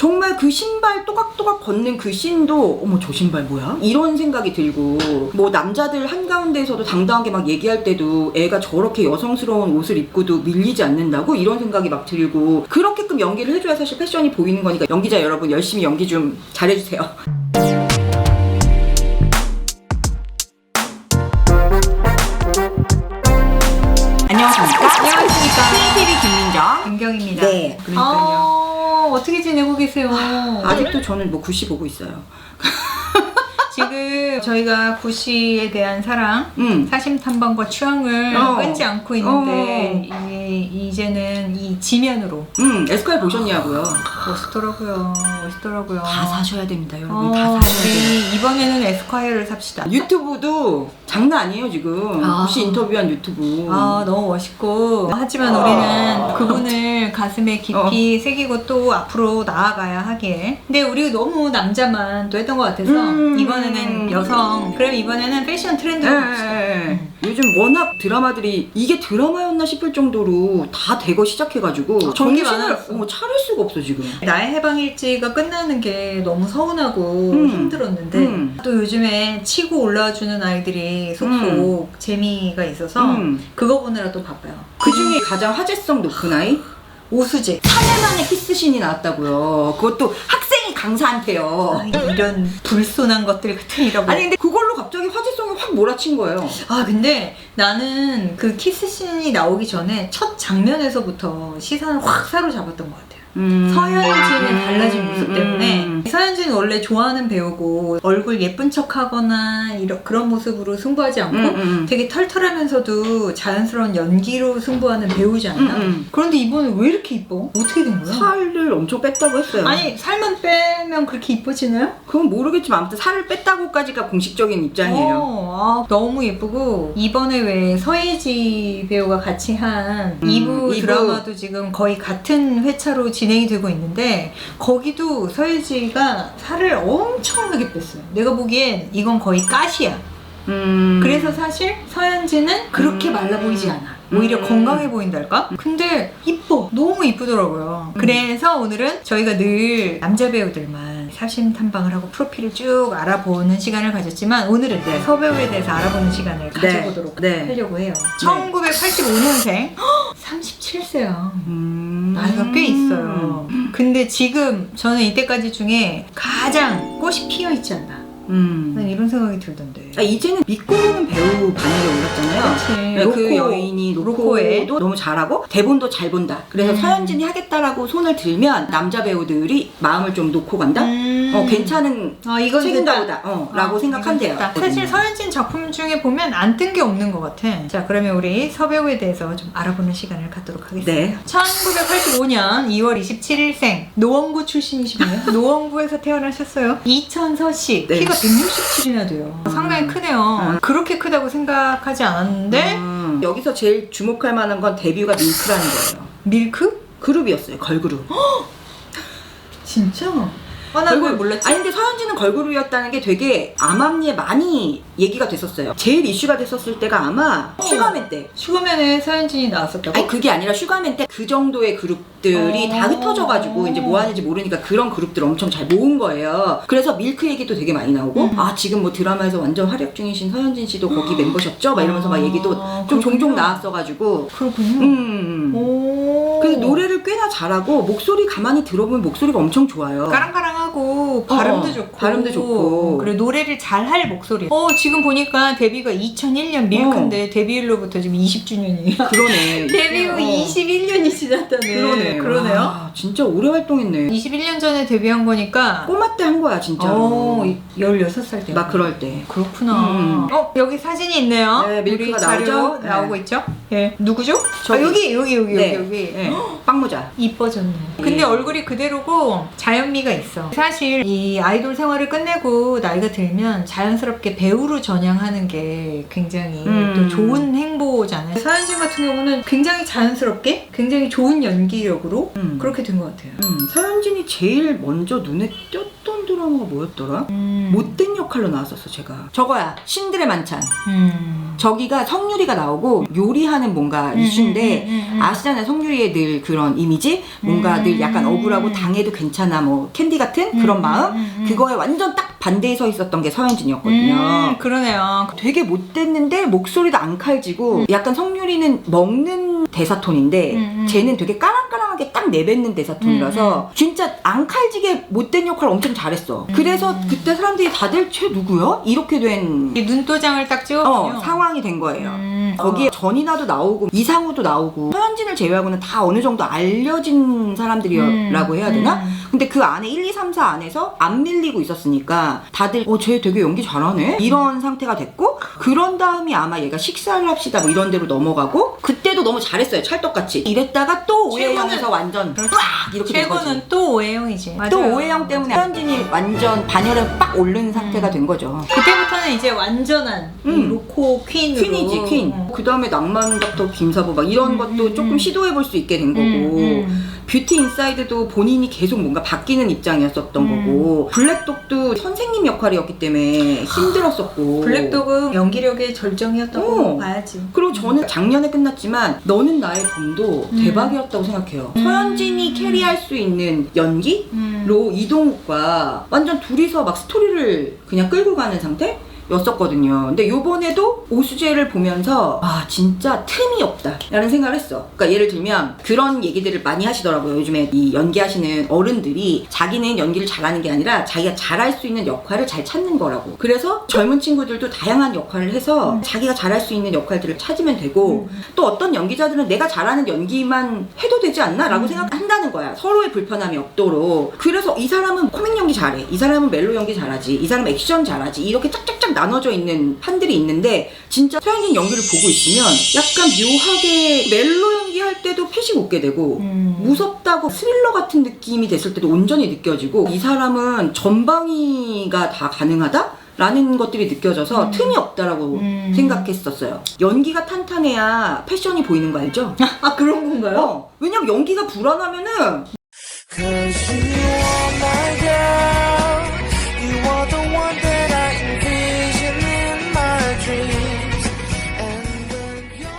정말 그 신발 또각또각 걷는 그 씬도 어머 저 신발 뭐야? 이런 생각이 들고 뭐 남자들 한가운데에서도 당당하게 막 얘기할 때도 애가 저렇게 여성스러운 옷을 입고도 밀리지 않는다고 이런 생각이 막 들고 그렇게끔 연기를 해줘야 사실 패션이 보이는 거니까 연기자 여러분 열심히 연기 좀 잘해주세요. 안녕하십니까? 안녕하십니까. TV 김민정. 김경입니다. 네. 그러니까요. 아, 어떻게 지내고 계세요? 아직도 저는 뭐 구시 보고 있어요. 지금 저희가 구시에 대한 사랑, 음. 사심 탐방과 추앙을 어. 끊지 않고 있는데 이, 이제는 이 지면으로 음, 에스콰이어 보셨냐고요? 멋있더라고요. 멋있더라고요. 다 사셔야 됩니다, 여러분. 어, 다 사셔야 돼요. 우리 이번에는 에스콰이어를 삽시다. 유튜브도 장난 아니에요, 지금. 아. 구시 인터뷰한 유튜브. 아 너무 멋있고 하지만 우리는 그분을 가슴에 깊이 새기고 또 앞으로 나아가야 하기에 근데 우리 너무 남자만 또 했던 것 같아서 음. 이번에 는 여성 그럼 이번에는 패션 예, 트렌드로 갑시다 예, 예. 요즘 워낙 드라마들이 이게 드라마였나 싶을 정도로 다 되고 시작해가지고 어, 전개 정신을. 어, 차릴 수가 없어 지금. 나의 해방일지가 끝나는 게 너무 서운하고 음. 힘들었는데 음. 또 요즘에 치고 올라와주는 아이들이 속속 재미가 있어서 음. 그거 보느라 또 바빠요 그 중에 가장 화제성 높은 아이 오수재 3일 만에 키스신이 나왔다고요. 그것도 학생이 강사한테요. 아, 이런 불손한 것들 같은 거 아니 근데 그걸로 갑자기 화제성이 확 몰아친 거예요. 아 근데 나는 그 키스씬이 나오기 전에 첫 장면에서부터 시선을 확 사로잡았던 것 같아요. 음. 서현진의 달라진 모습 때문에 음. 서현진은 원래 좋아하는 배우고 얼굴 예쁜 척하거나 이런 그런 모습으로 승부하지 않고 음, 음. 되게 털털하면서도 자연스러운 연기로 승부하는 배우잖아요. 음, 음. 그런데 이번에 왜 이렇게 이뻐? 어떻게 된 거야? 살을 엄청 뺐다고 했어요. 아니 살만 빼면 그렇게 이뻐지나요? 그건 모르겠지만 아무튼 살을 뺐다고까지가 공식적인 입장이에요. 어, 아, 너무 예쁘고 이번에 왜 서예지 배우가 같이 한 음, 2부 이부. 드라마도 지금 거의 같은 회차로 진행이 되고 있는데 거기도 서예지가 살을 엄청나게 뺐어요. 내가 보기엔 이건 거의 가시야. 음. 그래서 사실 서현진은 그렇게 음. 말라 보이지 않아. 오히려 음. 건강해 보인달까? 근데 이뻐. 너무 이쁘더라고요. 음. 그래서 오늘은 저희가 늘 남자 배우들만 사심 탐방을 하고 프로필을 쭉 알아보는 시간을 가졌지만 오늘은 네. 서배우에 대해서 알아보는 시간을 가져보도록 네. 하려고 해요. 1985년생 37세야. 음. 나이가 꽤 있어요. 근데 지금 저는 이때까지 중에 가장 꽃이 피어 있지 않나. 음. 난 이런 생각이 들던데. 아, 이제는 믿고 보는 배우 반열에 올랐잖아요. 그치. 네, 그 여인이 로코에. 로코도 너무 잘하고 대본도 잘 본다. 그래서 음. 서현진이 하겠다라고 손을 들면 남자 배우들이 마음을 좀 놓고 간다. 음. 어 괜찮은 아, 이건 됐다. 보다. 어, 라고 아, 생각한대요. 이건 됐다. 사실 서현진 작품 중에 보면 안 뜬 게 없는 것 같아. 자, 그러면 우리 서배우에 대해서 좀 알아보는 시간을 갖도록 하겠습니다. 네. 1985년 2월 27일생 노원구 출신이시군요. 노원구에서 태어나셨어요. 이천서 씨 네. 키가 167이나 돼요. 상당히 크네요. 음. 그렇게 크다고 생각하지 않았는데 음, 여기서 제일 주목할 만한 건 데뷔가 밀크라는 거예요. 밀크? 그룹이었어요. 걸그룹. 진짜? 아, 나 그걸 몰랐지. 아니 근데 서현진은 걸그룹이었다는 게 되게 암암리에 많이 얘기가 됐었어요. 제일 이슈가 됐었을 때가 아마 어. 슈가맨 때. 슈가맨에 서현진이 나왔었다고? 아니 그게 아니라 슈가맨 때 그 정도의 그룹들이 어. 다 흩어져가지고 이제 뭐 하는지 모르니까 그런 그룹들 엄청 잘 모은 거예요. 그래서 밀크 얘기도 되게 많이 나오고 음. 아 지금 뭐 드라마에서 완전 활약 중이신 서현진 씨도 거기 멤버셨죠? 막 이러면서 막 얘기도 아, 좀 그렇군요. 종종 나왔어가지고 그렇군요. 음. 오. 그래서 노래를 꽤나 잘하고 목소리 가만히 들어보면 목소리가 엄청 좋아요. 까랑까랑 하고 발음도 어, 좋고 발음도 좋고. 그리고 노래를 잘 할 목소리. 어 지금 보니까 데뷔가 2001년 밀크인데 데뷔일로부터 지금 20주년이에요. 그러네. 데뷔 후 어. 21년이 지났다네. 그러네. 그러네요. 와, 진짜 오래 활동했네. 21년 전에 데뷔한 거니까 꼬마 때 한 거야 진짜로. 어 16살 때. 막 그럴 때. 그렇구나. 음. 어 여기 사진이 있네요. 네, 밀크가 우리 자료 나오죠? 네. 나오고 있죠? 예. 누구죠? 저기. 아, 여기 여기 여기 네. 여기 여기. 네. 빵모자. 이뻐졌네. 근데 얼굴이 그대로고 자연미가 있어. 사실 이 아이돌 생활을 끝내고 나이가 들면 자연스럽게 배우로 전향하는 게 굉장히 음. 또 좋은 행보잖아요. 서현진 같은 경우는 굉장히 자연스럽게 굉장히 좋은 연기력으로 음. 그렇게 된 것 같아요. 음, 서현진이 제일 먼저 눈에 띄었던 드라마가 뭐였더라? 음. 못된 역할로 나왔었어 제가 저거야 신들의 만찬 음. 저기가 성유리가 나오고 요리하는 뭔가 이슈인데 음, 음, 음. 아시잖아요 성유리의 늘 그런 이미지 뭔가 음. 늘 약간 억울하고 당해도 괜찮아 뭐 캔디 같은 그런 음, 마음 음, 음. 그거에 완전 딱 반대에 서 있었던 게 서현진이었거든요 음, 그러네요. 되게 못됐는데 목소리도 안 칼지고 약간 성유리는 먹는 대사톤인데 음, 음. 쟤는 되게 까랑까랑 하게 딱 내뱉는 대사톤이라서 진짜 안 칼지게 못된 역할 엄청 잘했어. 그래서 그때 사람들이 다들 쟤 누구야? 이렇게 된 이 눈도장을 딱 찍었군요. 어, 상황이 된 거예요. 음, 거기에 어. 전이나도 나오고 이상우도 나오고 서현진을 제외하고는 다 어느 정도 알려진 사람들이라고 음, 해야 되나? 음. 근데 그 안에 1, 2, 3, 4 안에서 안 밀리고 있었으니까 다들 어, 쟤 되게 연기 잘하네? 이런 상태가 됐고 그런 다음이 아마 얘가 식사를 합시다 뭐 이런 데로 넘어가고 그때도 너무 잘했어요 찰떡같이 이랬다가 또 오해영에서 완전 빡 이렇게 된 거지 최고는 또 오해영이지. 또 맞아요. 오해영 때문에 서현진이 완전 반열에 빡 오른 상태가 된 거죠 그때부터는 이제 완전한 이 음. 로코 퀸으로. 퀸이지 퀸. 어. 그 다음에 낭만 닥터 김사부 막 이런 음, 것도 음, 조금 음. 시도해 볼 수 있게 된 거고. 뷰티 인사이드도 본인이 계속 뭔가 바뀌는 입장이었었던 음. 거고 블랙독도 선생님 역할이었기 때문에 힘들었었고 블랙독은 연기력의 절정이었다고 어. 봐야지. 그리고 저는 작년에 끝났지만 너는 나의 봄도 음. 대박이었다고 생각해요. 음. 서현진이 캐리할 수 있는 연기로 음. 이동욱과 완전 둘이서 막 스토리를 그냥 끌고 가는 상태? 였었거든요. 근데 요번에도 오수재를 보면서 아 진짜 틈이 없다 라는 생각을 했어. 그러니까 예를 들면 그런 얘기들을 많이 하시더라고요. 요즘에 이 연기하시는 어른들이 자기는 연기를 잘하는 게 아니라 자기가 잘할 수 있는 역할을 잘 찾는 거라고. 그래서 젊은 친구들도 다양한 역할을 해서 음. 자기가 잘할 수 있는 역할들을 찾으면 되고 또 어떤 연기자들은 내가 잘하는 연기만 해도 되지 않나? 라고 음. 생각한다는 거야. 서로의 불편함이 없도록. 그래서 이 사람은 코믹 연기 잘해. 이 사람은 멜로 연기 잘하지. 이 사람은 액션 잘하지. 이렇게 짝짝짝 나눠져 있는 판들이 있는데 진짜 서현진 연기를 보고 있으면 약간 묘하게 멜로 연기할 때도 패식 웃게 되고 음. 무섭다고 스릴러 같은 느낌이 됐을 때도 온전히 느껴지고 이 사람은 전방위가 다 가능하다? 라는 것들이 느껴져서 음. 틈이 없다라고 음. 생각했었어요. 연기가 탄탄해야 패션이 보이는 거 알죠? 아 그런 건가요? 어, 왜냐면 연기가 불안하면은